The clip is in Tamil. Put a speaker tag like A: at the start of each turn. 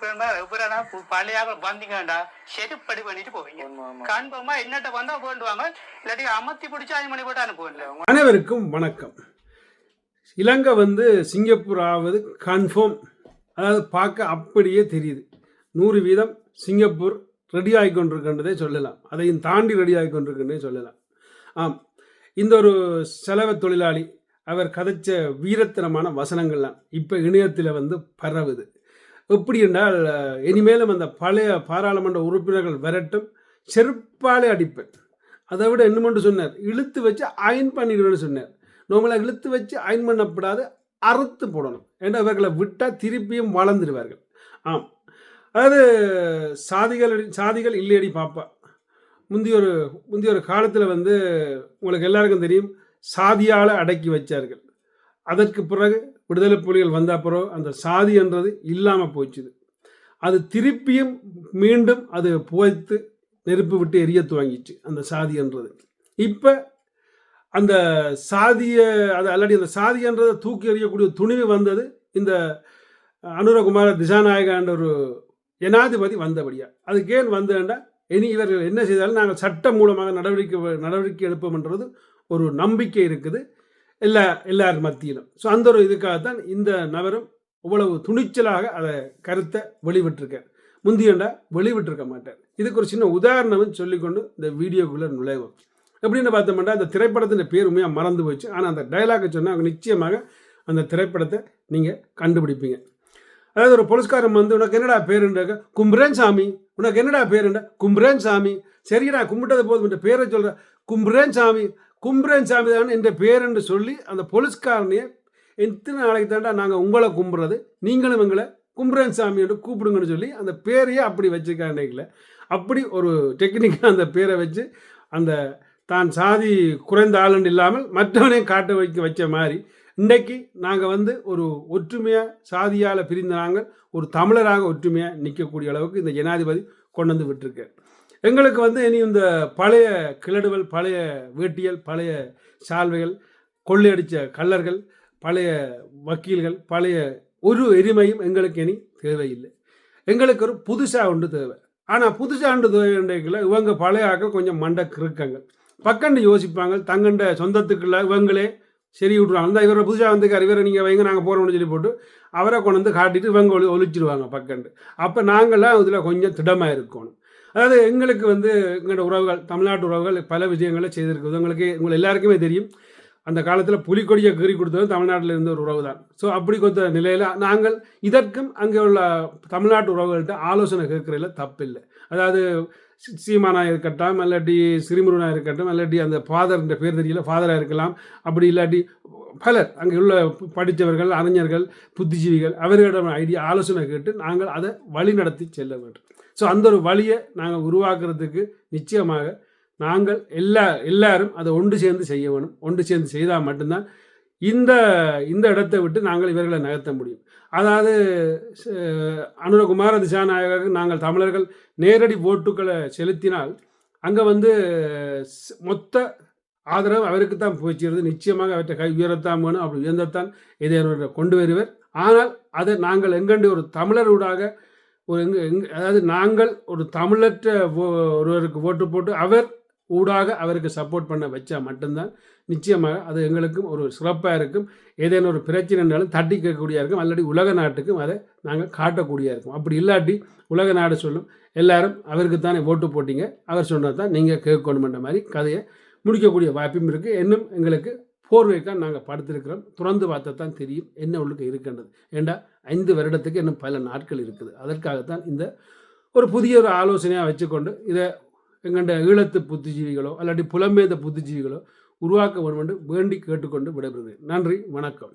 A: எப்படா பழையாக வந்தீங்கடா? செருப்படி பண்ணிட்டு போவீங்க. கன்ஃபார்மா என்னட்ட வந்தா போண்டுவாங்க இல்லாட்டி அமர்த்தி பிடிச்சி அஞ்சு மணி போட்டு அனுப்புவேன்
B: அனைவருக்கும் வணக்கம். இலங்கை வந்து சிங்கப்பூர் ஆவது கன்ஃபார்ம். அதாவது பார்க்க அப்படியே தெரியுது. நூறு வீதம் சிங்கப்பூர் ரெடி ஆகி கொண்டிருக்கின்றதே சொல்லலாம். அதையும் தாண்டி ரெடி ஆகி கொண்டிருக்கின்றே சொல்லலாம். ஆம். இந்த ஒரு செலவு தொழிலாளி அவர் கதைச்ச வீரத்தனமான வசனங்கள்லாம் இப்போ இணையத்தில் வந்து பரவுது. எப்படி என்றால் இனிமேலும் அந்த பழைய பாராளுமன்ற உறுப்பினர்கள் விரட்டும் செருப்பாலே அடிப்பேன். அதை விட என்னமென்று சொன்னார் இழுத்து வச்சு அயன் பண்ணிடுவேன்னு சொன்னார். நம்மளை இழுத்து வச்சு அயன் பண்ணப்படாது அறுத்து போடணும். ஏன்னா இவர்களை விட்டால் திருப்பியும் வளர்ந்துடுவார்கள் ஆம். அதாவது சாதிகள் சாதிகள் இல்லையடி பாப்பா. முந்தைய ஒரு முந்தைய ஒரு காலத்தில் வந்து உங்களுக்கு எல்லாருக்கும் தெரியும் சாதியால் அடக்கி வச்சார்கள். அதற்கு பிறகு விடுதலை புலிகள் வந்த அப்புறம் அந்த சாதின்றது இல்லாமல் போச்சுது அது திருப்பியும் மீண்டும் அது புகைத்து நெருப்பு விட்டு எரிய துவங்கிச்சு அந்த சாதி என்றது. இப்போ அந்த சாதிய அது அல்லாடி அந்த சாதியன்றதை தூக்கி எறியக்கூடிய துணிவு வந்தது இந்த அனுரகுமார திசாநாயகான்ற ஒரு ஜனாதிபதி வந்தபடியா. அதுக்கு ஏன் வந்தேன்டா இனி இவர்கள் என்ன செய்தாலும் நாங்கள் சட்டம் மூலமாக நடவடிக்கை நடவடிக்கை எடுப்போம்ன்றது ஒரு நம்பிக்கை இருக்குது. எல்லா எல்லார் மத்தியிலும். ஸோ அந்த ஒரு இதுக்காகத்தான் இந்த நபரும் இவ்வளவு துணிச்சலாக அதை கருத்தை வெளிவிட்டிருக்கார். முந்தியண்டா வெளிவிட்டிருக்க மாட்டார். இதுக்கு ஒரு சின்ன உதாரணம் சொல்லிக்கொண்டு இந்த வீடியோக்குள்ளே நுழைவோம். எப்படின்னு பார்த்தோம்னா அந்த திரைப்படத்தின் பேர் உண்மையாக மறந்து போச்சு. ஆனால் அந்த டைலாக்கை சொன்னால் அவங்க நிச்சயமாக அந்த திரைப்படத்தை நீங்கள் கண்டுபிடிப்பீங்க. அதாவது ஒரு போலீஸ்காரன் வந்து உனக்கு என்னடா பேருன்றாக்க கும்பரேன் சாமி. உனக்கு என்னடா பேருண்டா கும்பரேன் சாமி. சரிடா கும்பிட்டது போதும். என்ற பேரை சொல்கிற கும்பரேன் சாமி. கும்புறேன் சாமி தான் என்ற பேர் என்று சொல்லி அந்த போலீஸ்காரனையே எத்தனை நாளைக்கு தாண்டா நாங்கள் உங்களை கும்புறது? நீங்களும் எங்களை கும்புறேன் சாமி என்று கூப்பிடுங்கன்னு சொல்லி அந்த பேரையே அப்படி வச்சுக்காண்டிக்கல அப்படி ஒரு டெக்னிக்காக அந்த பேரை வச்சு அந்த தான் சாதி குறைந்த ஆளுன்னு இல்லாமல் மற்றவனையும் காட்ட வைக்க வச்ச மாதிரி இன்றைக்கு நாங்கள் வந்து ஒரு ஒற்றுமையாக சாதியால் பிரிந்த நாங்கள் ஒரு தமிழராக ஒற்றுமையாக நிற்கக்கூடிய அளவுக்கு இந்த ஜனாதிபதி கொண்டு வந்து விட்டுருக்கேன் எங்களுக்கு வந்து இனி இந்த பழைய கிளடுவல் பழைய வேட்டியல் பழைய சால்வைகள் கொள்ளையடித்த கல்லர்கள் பழைய வக்கீல்கள் பழைய ஒரு எரிமையும் எங்களுக்கு இனி தேவையில்லை. எங்களுக்கு ஒரு புதுசாக ஒன்று தேவை. ஆனால் புதுசாக ஒன்று தேவைன்றதுல இவங்க பழைய ஆக்கள் கொஞ்சம் மண்ட கிருக்கங்கள் பக்கண்டு யோசிப்பாங்க தங்கண்ட சொந்தத்துக்குள்ள இவங்களே சரி விட்ருவாங்க இந்த இவரை புதுசாக வந்துக்கார் இவரை நீங்கள் வைங்க நாங்கள் போகிறோம்னு சொல்லி போட்டு அவரை கொண்டு வந்து காட்டிட்டு இவங்க ஒளி ஒழிச்சிடுவாங்க பக்கண்டு. அப்போ நாங்களாம் இதில் கொஞ்சம் திடமாக இருக்கணும். அதாவது எங்களுக்கு வந்து எங்களோட உறவுகள் தமிழ்நாட்டு உறவுகள் பல விஷயங்களை செய்திருக்குது. உங்களுக்கு உங்களை எல்லாருக்குமே தெரியும். அந்த காலத்தில் புலிக்கொடியை கீறி கொடுத்தது தமிழ்நாட்டில் இருந்த ஒரு உறவு தான். ஸோ அப்படி கொடுத்த நிலையில் நாங்கள் இதற்கும் அங்கே உள்ள தமிழ்நாட்டு உறவுகள்கிட்ட ஆலோசனை கேட்குறதுல தப்பில்லை. அதாவது சி- சீமானா இருக்கட்டும் இல்லாட்டி சிறுமுருகனாக இருக்கட்டும் இல்லாட்டி அந்த ஃபாதர்ன்ற பேர் தெரியல ஃபாதராக இருக்கலாம். அப்படி இல்லாட்டி பலர் அங்கே உள்ள படித்தவர்கள் அறிஞர்கள் புத்திஜீவிகள் அவர்களிடம் ஐடியா ஆலோசனை கேட்டு நாங்கள் அதை வழி நடத்தி செல்ல வேண்டும். ஸோ அந்த ஒரு வழியை நாங்கள் உருவாக்குறதுக்கு நிச்சயமாக நாங்கள் எல்லா எல்லாரும் அதை ஒன்று சேர்ந்து செய்ய வேணும். ஒன்று சேர்ந்து செய்தால் மட்டும்தான் இந்த இந்த இடத்தை விட்டு நாங்கள் இவர்களை நகர்த்த முடியும். அதாவது அனுரகுமார திசாநாயகருக்கு நாங்கள் தமிழர்கள் நேரடி ஓட்டுக்களை செலுத்தினால் அங்கே வந்து மொத்த ஆதரவு அவருக்கு தான் போய்ச்சிருது. நிச்சயமாக அவற்றை கை உயரத்தான் வேணும். அப்படி உயர்ந்தத்தான் இதை கொண்டு வருவர். ஆனால் அதை நாங்கள் எங்கண்டு ஒரு தமிழரூடாக ஒரு எங்க எங்க அதாவது நாங்கள் ஒரு தமிழற்ற ஓ- ஒருவருக்கு ஓட்டு போட்டு அவர் ஊடாக அவருக்கு சப்போர்ட் பண்ண வச்சா மட்டும்தான் நிச்சயமாக அது எங்களுக்கும் ஒரு சிறப்பாக இருக்கும். ஏதேனும் ஒரு பிரச்சனை இருந்தாலும் தட்டி கேட்கக்கூடிய இருக்கும். அல்லடி உலக நாட்டுக்கும் அதை நாங்கள் காட்டக்கூடிய இருக்கும். அப்படி இல்லாட்டி உலக நாடு சொல்லும் எல்லாரும் அவருக்கு தானே ஓட்டு போட்டீங்க. அவர் சொன்னது தான் நீங்கள் கேட்கணுமென்ற மாதிரி கதையை முடிக்கக்கூடிய வாய்ப்பும் இருக்குது இன்னும் எங்களுக்கு போர்வைக்காக நாங்கள் படுத்திருக்கிறோம். துறந்து பார்த்தா தான் தெரியும் என்ன உள்ளுக்கு இருக்கின்றது. ஏண்டா ஐந்து வருடத்துக்கு இன்னும் பல நாட்கள் இருக்குது. அதற்காகத்தான் இந்த ஒரு புதிய ஒரு ஆலோசனையாக வச்சுக்கொண்டு இதை எங்கண்ட ஈழத்து புத்திஜீவிகளோ அல்லாட்டி புலம்பெயர்ந்த புத்திஜீவிகளோ உருவாக்க வேண்டும் என்று வேண்டி கேட்டுக்கொண்டு விடைபெறுகிறேன். நன்றி வணக்கம்.